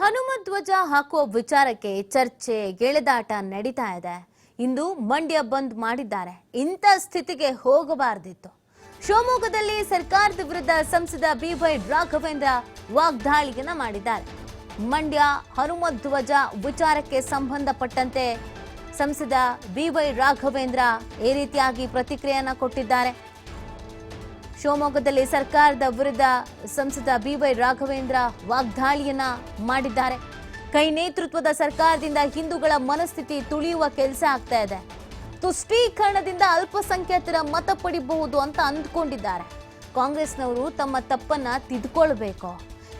ಹನುಮ ಧ್ವಜ ಹಾಕುವ ವಿಚಾರಕ್ಕೆ ಚರ್ಚೆ, ಗೆಳೆದಾಟ ನಡೀತಾ ಇದೆ. ಇಂದು ಮಂಡ್ಯ ಬಂದ್ ಮಾಡಿದ್ದಾರೆ. ಇಂಥ ಸ್ಥಿತಿಗೆ ಹೋಗಬಾರದಿತ್ತು. ಶಿವಮೊಗ್ಗದಲ್ಲಿ ಸರ್ಕಾರದ ವಿರುದ್ಧ ಸಂಸದ ಬಿವೈ ರಾಘವೇಂದ್ರ ವಾಗ್ದಾಳಿಯನ್ನ ಮಾಡಿದ್ದಾರೆ. ಮಂಡ್ಯ ಹನುಮ ಧ್ವಜ ವಿಚಾರಕ್ಕೆ ಸಂಬಂಧಪಟ್ಟಂತೆ ಸಂಸದ ಬಿವೈ ರಾಘವೇಂದ್ರ ಈ ರೀತಿಯಾಗಿ ಪ್ರತಿಕ್ರಿಯೆಯನ್ನ ಕೊಟ್ಟಿದ್ದಾರೆ. ಶಿವಮೊಗ್ಗದಲ್ಲಿ ಸರ್ಕಾರದ ವಿರುದ್ಧ ಸಂಸದ ಬಿವೈ ರಾಘವೇಂದ್ರ ವಾಗ್ದಾಳಿಯನ್ನ ಮಾಡಿದ್ದಾರೆ. ಕೈ ನೇತೃತ್ವದ ಸರ್ಕಾರದಿಂದ ಹಿಂದೂಗಳ ಮನಸ್ಥಿತಿ ತುಳಿಯುವ ಕೆಲಸ ಆಗ್ತಾ ಇದೆ. ತುಷ್ಟೀಕರಣದಿಂದ ಅಲ್ಪಸಂಖ್ಯಾತರ ಮತ ಪಡಿಬಹುದು ಅಂತ ಅಂದ್ಕೊಂಡಿದ್ದಾರೆ. ಕಾಂಗ್ರೆಸ್ನವರು ತಮ್ಮ ತಪ್ಪನ್ನ ತಿದ್ಕೊಳ್ಬೇಕು.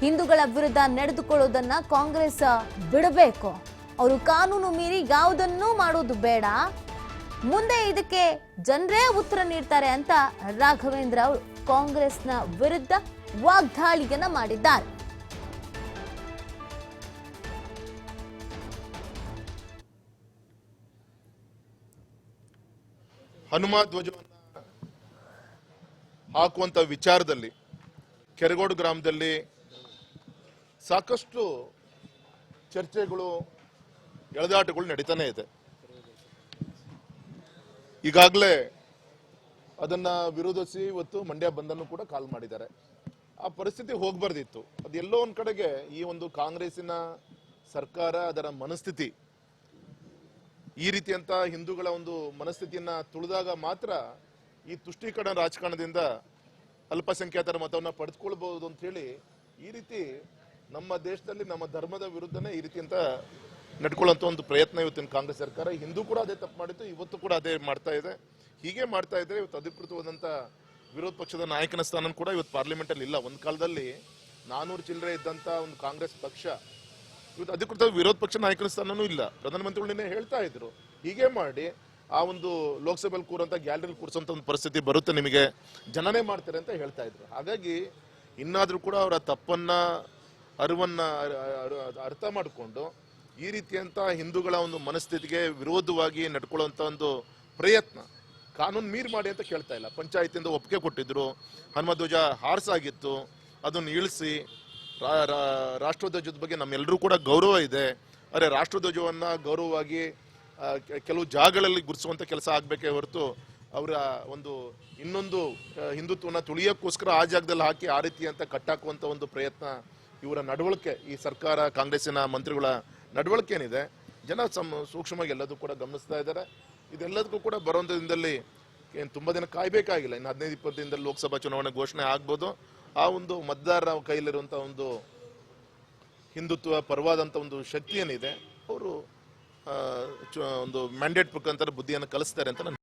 ಹಿಂದೂಗಳ ವಿರುದ್ಧ ನಡೆದುಕೊಳ್ಳೋದನ್ನ ಕಾಂಗ್ರೆಸ್ ಬಿಡಬೇಕು. ಅವರು ಕಾನೂನು ಮೀರಿ ಯಾವುದನ್ನೂ ಮಾಡೋದು ಬೇಡ. ಮುಂದೆ ಇದಕ್ಕೆ ಜನರೇ ಉತ್ತರ ನೀಡ್ತಾರೆ ಅಂತ ರಾಘವೇಂದ್ರ ಅವರು ಕಾಂಗ್ರೆಸ್ನ ವಿರುದ್ಧ ವಾಗ್ದಾಳಿಯನ್ನ ಮಾಡಿದ್ದಾರೆ. ಹನುಮ ಧ್ವಜವನ್ನ ಹಾಕುವಂತ ವಿಚಾರದಲ್ಲಿ ಕೆರಗೋಡು ಗ್ರಾಮದಲ್ಲಿ ಸಾಕಷ್ಟು ಚರ್ಚೆಗಳು ಎಳೆದಾಟಗಳು ನಡೀತಾನೆ ಇದೆ. ಈಗಾಗಲೇ ಅದನ್ನ ವಿರೋಧಿಸಿ ಇವತ್ತು ಮಂಡ್ಯ ಬಂದನ್ನು ಕೂಡ ಕಾಲ್ ಮಾಡಿದ್ದಾರೆ. ಆ ಪರಿಸ್ಥಿತಿ ಹೋಗ್ಬಾರ್ದಿತ್ತು. ಅದು ಎಲ್ಲೋ ಒಂದ್ ಕಡೆಗೆ ಈ ಒಂದು ಕಾಂಗ್ರೆಸ್ಸಿನ ಸರ್ಕಾರ ಅದರ ಮನಸ್ಥಿತಿ ಈ ರೀತಿಯಂತ ಹಿಂದೂಗಳ ಒಂದು ಮನಸ್ಥಿತಿಯನ್ನ ತುಳಿದಾಗ ಮಾತ್ರ ಈ ತುಷ್ಟೀಕರಣ ರಾಜಕಾರಣದಿಂದ ಅಲ್ಪಸಂಖ್ಯಾತರ ಮತವನ್ನ ಪಡೆದುಕೊಳ್ಬಹುದು ಅಂತ ಹೇಳಿ ಈ ರೀತಿ ನಮ್ಮ ದೇಶದಲ್ಲಿ ನಮ್ಮ ಧರ್ಮದ ವಿರುದ್ಧನೇ ಈ ರೀತಿ ಅಂತ ನಡ್ಕೊಳ್ಳುವಂತ ಒಂದು ಪ್ರಯತ್ನ ಇವತ್ತಿನ ಕಾಂಗ್ರೆಸ್ ಸರ್ಕಾರ. ಹಿಂದೂ ಕೂಡ ಅದೇ ತಪ್ಪು ಮಾಡಿತ್ತು ಇವತ್ತು ಕೂಡ ಅದೇ ಮಾಡ್ತಾ ಇದೆ. ಹೀಗೆ ಮಾಡ್ತಾ ಇದ್ರೆ ಇವತ್ತು ಅಧಿಕೃತವಾದಂಥ ವಿರೋಧ ಪಕ್ಷದ ನಾಯಕನ ಸ್ಥಾನ ಕೂಡ ಇವತ್ತು ಪಾರ್ಲಿಮೆಂಟಲ್ಲಿ ಇಲ್ಲ. ಒಂದು ಕಾಲದಲ್ಲಿ ನಾನೂರು ಚಿಲ್ಲರೆ ಇದ್ದಂತ ಒಂದು ಕಾಂಗ್ರೆಸ್ ಪಕ್ಷ ಇವತ್ತು ಅಧಿಕೃತ ವಿರೋಧ ಪಕ್ಷ ನಾಯಕನ ಸ್ಥಾನನೂ ಇಲ್ಲ. ಪ್ರಧಾನಮಂತ್ರಿಗಳು ನಿನ್ನೆ ಹೇಳ್ತಾ ಇದ್ರು. ಹೀಗೆ ಮಾಡಿ ಆ ಒಂದು ಲೋಕಸಭೆಯಲ್ಲಿ ಕೂರಂತ ಗ್ಯಾಲರಿ ಕೂರಿಸೋಂಥ ಒಂದು ಪರಿಸ್ಥಿತಿ ಬರುತ್ತೆ ನಿಮಗೆ. ಜನನೇ ಮಾಡ್ತಾರೆ ಅಂತ ಹೇಳ್ತಾ ಇದ್ರು. ಹಾಗಾಗಿ ಇನ್ನಾದರೂ ಕೂಡ ಅವರ ತಪ್ಪನ್ನ, ಅರಿವನ್ನು ಅರ್- ಅರ್- ಅರ್ಥ ಮಾಡಿಕೊಂಡು ಈ ರೀತಿಯಂತ ಹಿಂದೂಗಳ ಒಂದು ಮನಸ್ಥಿತಿಗೆ ವಿರೋಧವಾಗಿ ನಡ್ಕೊಳ್ಳುವಂತ ಒಂದು ಪ್ರಯತ್ನ ಕಾನೂನು ಮೀರಿ ಮಾಡಿ ಅಂತ ಕೇಳ್ತಾ ಇಲ್ಲ. ಪಂಚಾಯತಿಂದ ಒಪ್ಪಿಗೆ ಕೊಟ್ಟಿದ್ರು, ಹನುಮಧ್ವಜ ಹಾರ್ಸಾಗಿತ್ತು, ಅದನ್ನು ಇಳಿಸಿ ರಾಷ್ಟ್ರಧ್ವಜದ ಬಗ್ಗೆ ನಮ್ಮೆಲ್ಲರೂ ಕೂಡ ಗೌರವ ಇದೆ. ಅರೆ ರಾಷ್ಟ್ರಧ್ವಜವನ್ನ ಗೌರವವಾಗಿ ಕೆಲವು ಜಾಗಗಳಲ್ಲಿ ಗುರುಸುವಂಥ ಕೆಲಸ ಆಗಬೇಕೇ ಹೊರತು ಅವರ ಒಂದು ಇನ್ನೊಂದು ಹಿಂದುತ್ವನ ತುಳಿಯೋಕ್ಕೋಸ್ಕರ ಆ ಜಾಗದಲ್ಲಿ ಹಾಕಿ ಆ ರೀತಿ ಅಂತ ಕಟ್ಟಾಕುವಂತ ಒಂದು ಪ್ರಯತ್ನ ಇವರ ನಡವಳಿಕೆ ಈ ಸರ್ಕಾರ, ಕಾಂಗ್ರೆಸ್ಸಿನ ಮಂತ್ರಿಗಳ ನಡವಳಿಕೆ ಏನಿದೆ ಜನ ಸಮ್, ಸೂಕ್ಷ್ಮವಾಗಿ ಎಲ್ಲದೂ ಕೂಡ ಗಮನಿಸ್ತಾ ಇದ್ದಾರೆ. ಇದೆಲ್ಲದಕ್ಕೂ ಕೂಡ ಬರೋಂಥ ದಿನದಲ್ಲಿ ಏನು ತುಂಬ ದಿನ ಕಾಯಬೇಕಾಗಿಲ್ಲ. ಇನ್ನು ಹದಿನೈದು, ಇಪ್ಪತ್ತು ದಿನದಲ್ಲಿ ಲೋಕಸಭಾ ಚುನಾವಣೆ ಘೋಷಣೆ ಆಗ್ಬೋದು. ಆ ಒಂದು ಮತದಾರರ ಕೈಯಲ್ಲಿರುವಂಥ ಒಂದು ಹಿಂದುತ್ವ ಪರವಾದಂಥ ಒಂದು ಶಕ್ತಿ ಏನಿದೆ, ಅವರು ಒಂದು ಮ್ಯಾಂಡೇಟ್ ಮುಖಾಂತರ ಬುದ್ಧಿಯನ್ನು ಕಲಿಸ್ತಾರೆ ಅಂತ ನಾನು